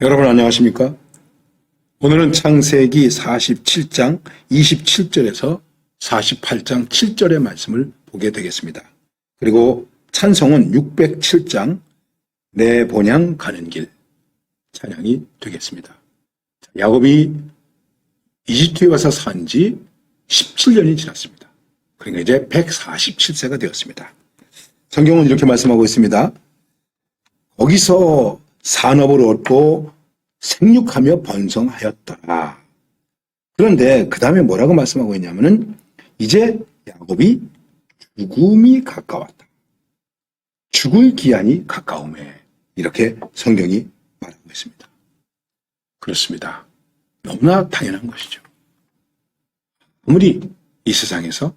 여러분 안녕하십니까? 오늘은 창세기 47장 27절에서 48장 7절의 말씀을 보게 되겠습니다. 그리고 찬송은 607장 내 본향 가는 길 찬양이 되겠습니다. 야곱이 이집트에 와서 산 지 17년이 지났습니다. 그러니까 이제 147세가 되었습니다. 성경은 이렇게 말씀하고 있습니다. 거기서 산업을 얻고 생육하며 번성하였더라. 그런데 그 다음에 뭐라고 말씀하고 있냐면은 이제 야곱이 죽음이 가까웠다. 죽을 기한이 가까움에 이렇게 성경이 말하고 있습니다. 그렇습니다. 너무나 당연한 것이죠. 아무리 이 세상에서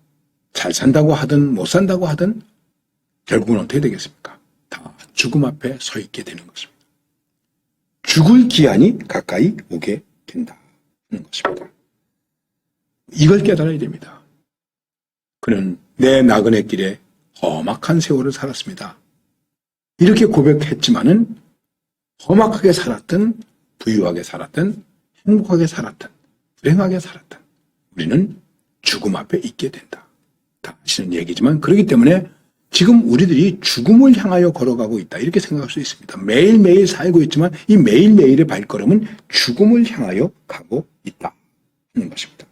잘 산다고 하든 못 산다고 하든 결국은 어떻게 되겠습니까? 다 죽음 앞에 서 있게 되는 것입니다. 죽을 기한이 가까이 오게 된다는 것입니다. 이걸 깨달아야 됩니다. 그는 내 나그네 길에 험악한 세월을 살았습니다. 이렇게 고백했지만은 험악하게 살았든 부유하게 살았든 행복하게 살았든 불행하게 살았든 우리는 죽음 앞에 있게 된다. 다 아시는 얘기지만 그렇기 때문에 지금 우리들이 죽음을 향하여 걸어가고 있다. 이렇게 생각할 수 있습니다. 매일매일 살고 있지만 이 매일매일의 발걸음은 죽음을 향하여 가고 있다. 하는 것입니다.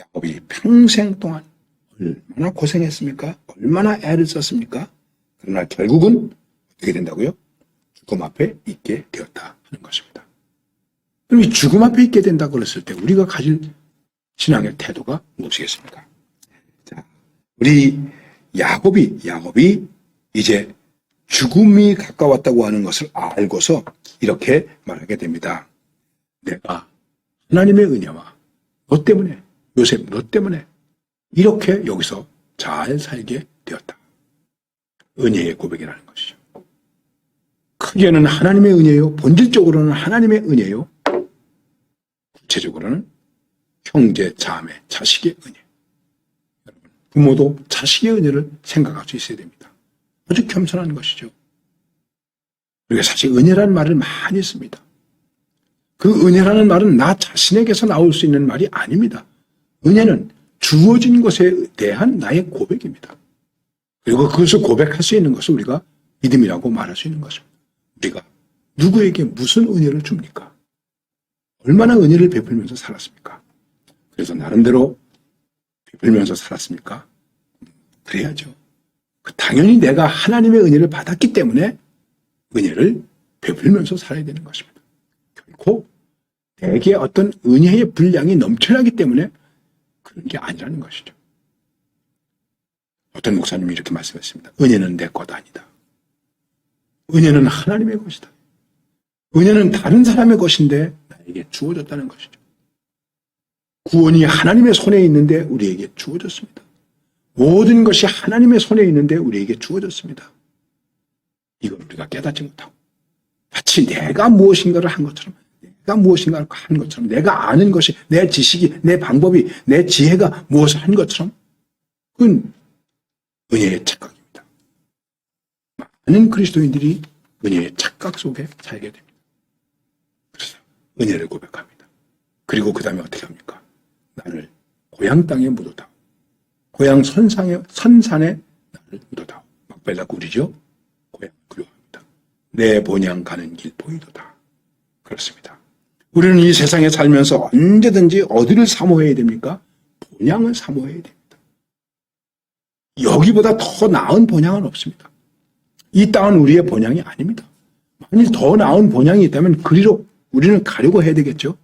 야곱이 평생 동안 얼마나 고생했습니까? 얼마나 애를 썼습니까? 그러나 결국은 어떻게 된다고요? 죽음 앞에 있게 되었다 하는 것입니다. 그럼 이 죽음 앞에 있게 된다고 그랬을 때 우리가 가질 신앙의 태도가 무엇이겠습니까? 자, 우리 야곱이 야곱이 이제 죽음이 가까웠다고 하는 것을 알고서 이렇게 말하게 됩니다. 내가 하나님의 은혜와 너 때문에 요셉 너 때문에 이렇게 여기서 잘 살게 되었다. 은혜의 고백이라는 것이죠. 크게는 하나님의 은혜요. 본질적으로는 하나님의 은혜요. 구체적으로는 형제, 자매, 자식의 은혜. 부모도 자식의 은혜를 생각할 수 있어야 됩니다. 아주 겸손한 것이죠. 우리가 사실 은혜라는 말을 많이 씁니다. 그 은혜라는 말은 나 자신에게서 나올 수 있는 말이 아닙니다. 은혜는 주어진 것에 대한 나의 고백입니다. 그리고 그것을 고백할 수 있는 것을 우리가 믿음이라고 말할 수 있는 것입니다. 우리가 누구에게 무슨 은혜를 줍니까? 얼마나 은혜를 베풀면서 살았습니까? 그래서 나름대로 베풀면서 살았습니까? 그래야죠. 그 당연히 내가 하나님의 은혜를 받았기 때문에 은혜를 베풀면서 살아야 되는 것입니다. 결코 내게 어떤 은혜의 분량이 넘쳐나기 때문에 그런 게 아니라는 것이죠. 어떤 목사님이 이렇게 말씀했습니다. 은혜는 내 것 아니다. 은혜는 하나님의 것이다. 은혜는 다른 사람의 것인데 나에게 주어졌다는 것이죠. 구원이 하나님의 손에 있는데 우리에게 주어졌습니다. 모든 것이 하나님의 손에 있는데 우리에게 주어졌습니다. 이걸 우리가 깨닫지 못하고 마치 내가 무엇인가를 한 것처럼 내가 무엇인가를 한 것처럼 내가 아는 것이 내 지식이 내 방법이 내 지혜가 무엇을 한 것처럼 그건 은혜의 착각입니다. 많은 그리스도인들이 은혜의 착각 속에 살게 됩니다. 그래서 은혜를 고백합니다. 그리고 그 다음에 어떻게 합니까? 나를 고향 땅에 묻어다오. 고향 선상에, 선산에 나를 묻어다오. 막벨라 꿀이죠? 고향 그리워합니다. 내 본향 가는 길 보이도다. 그렇습니다. 우리는 이 세상에 살면서 언제든지 어디를 사모해야 됩니까? 본향을 사모해야 됩니다. 여기보다 더 나은 본향은 없습니다. 이 땅은 우리의 본향이 아닙니다. 만일 더 나은 본향이 있다면 그리로 우리는 가려고 해야 되겠죠.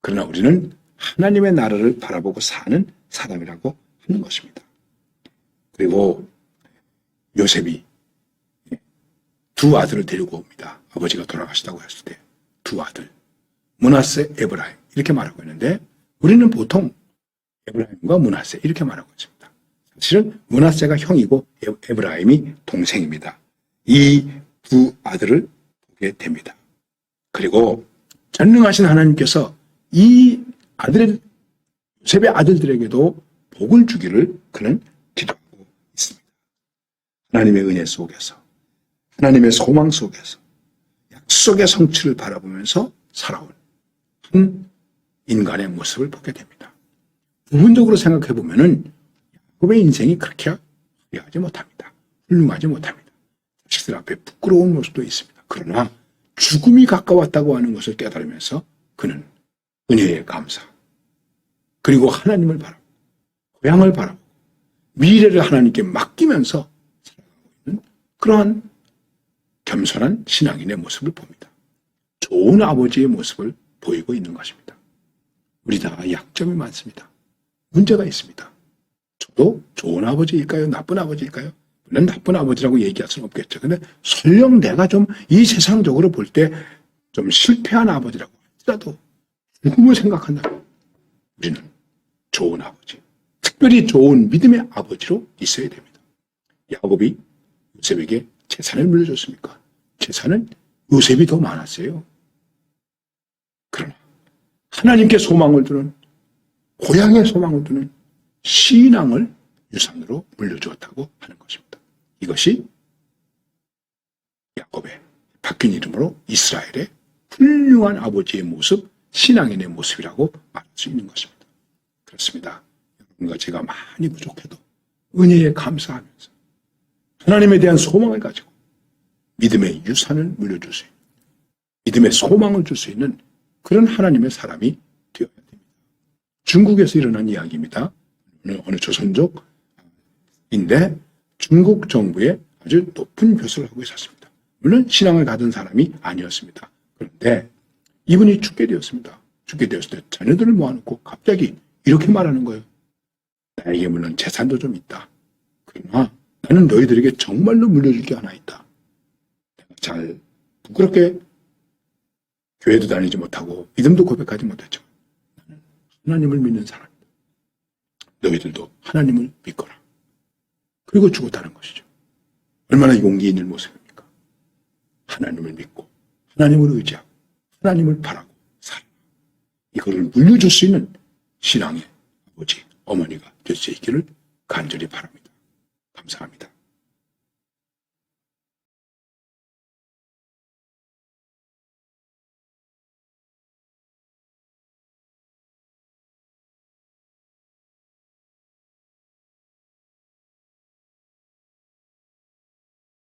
그러나 우리는 하나님의 나라를 바라보고 사는 사람이라고 하는 것입니다. 그리고 요셉이 두 아들을 데리고 옵니다. 아버지가 돌아가시다고 했을 때 두 아들 문하세, 에브라임 이렇게 말하고 있는데 우리는 보통 에브라임과 문하세 이렇게 말하고 있습니다. 사실은 문하세가 형이고 에브라임이 동생입니다. 이 두 아들을 보게 됩니다. 그리고 전능하신 하나님께서 이 아들, 요셉의 아들들에게도 복을 주기를 그는 기도하고 있습니다. 하나님의 은혜 속에서, 하나님의 소망 속에서, 약속의 성취를 바라보면서 살아온 한 인간의 모습을 보게 됩니다. 부분적으로 생각해 보면은 야곱의 인생이 그렇게 화려하지 못합니다. 훌륭하지 못합니다. 자식들 앞에 부끄러운 모습도 있습니다. 그러나 죽음이 가까웠다고 하는 것을 깨달으면서 그는 은혜에 감사 그리고 하나님을 바라보고 고향을 바라보고 미래를 하나님께 맡기면서 살아가고 있는 그러한 겸손한 신앙인의 모습을 봅니다. 좋은 아버지의 모습을 보이고 있는 것입니다. 우리 다 약점이 많습니다. 문제가 있습니다. 저도 좋은 아버지일까요? 나쁜 아버지일까요? 물론 나쁜 아버지라고 얘기할 수는 없겠죠. 근데 설령 내가 좀 이 세상적으로 볼 때 좀 실패한 아버지라고 할지라도 죽음을 생각한다면 우리는 좋은 아버지, 특별히 좋은 믿음의 아버지로 있어야 됩니다. 야곱이 요셉에게 재산을 물려줬습니까? 재산은 요셉이 더 많았어요. 그러나 하나님께 소망을 두는 고향에 소망을 두는 신앙을 유산으로 물려주었다고 하는 것입니다. 이것이 야곱의 바뀐 이름으로 이스라엘의 훌륭한 아버지의 모습, 신앙인의 모습이라고 말할 수 있는 것입니다. 그렇습니다. 여러분과 제가 많이 부족해도 은혜에 감사하면서 하나님에 대한 소망을 가지고 믿음의 유산을 물려줄 수 있는 믿음의 소망을 줄 수 있는 그런 하나님의 사람이 되어야 됩니다. 중국에서 일어난 이야기입니다. 어느, 조선족인데 중국 정부에 아주 높은 벼슬을 하고 있었습니다. 물론 신앙을 가진 사람이 아니었습니다. 그런데 이분이 죽게 되었습니다. 죽게 되었을 때 자녀들을 모아놓고 갑자기 이렇게 말하는 거예요. 나에게 물론 재산도 좀 있다. 그러나 나는 너희들에게 정말로 물려줄 게 하나 있다. 잘 부끄럽게 교회도 다니지 못하고 믿음도 고백하지 나는 하나님을 믿는 사람이다. 너희들도 하나님을 믿거라. 그리고 죽었다는 것이죠. 얼마나 용기 있는 모습입니까? 하나님을 믿고 하나님을 의지하고 하나님을 바라고 살아. 이거를 물려줄 수 있는 신앙의 아버지, 어머니가 될 수 있기를 간절히 바랍니다. 감사합니다.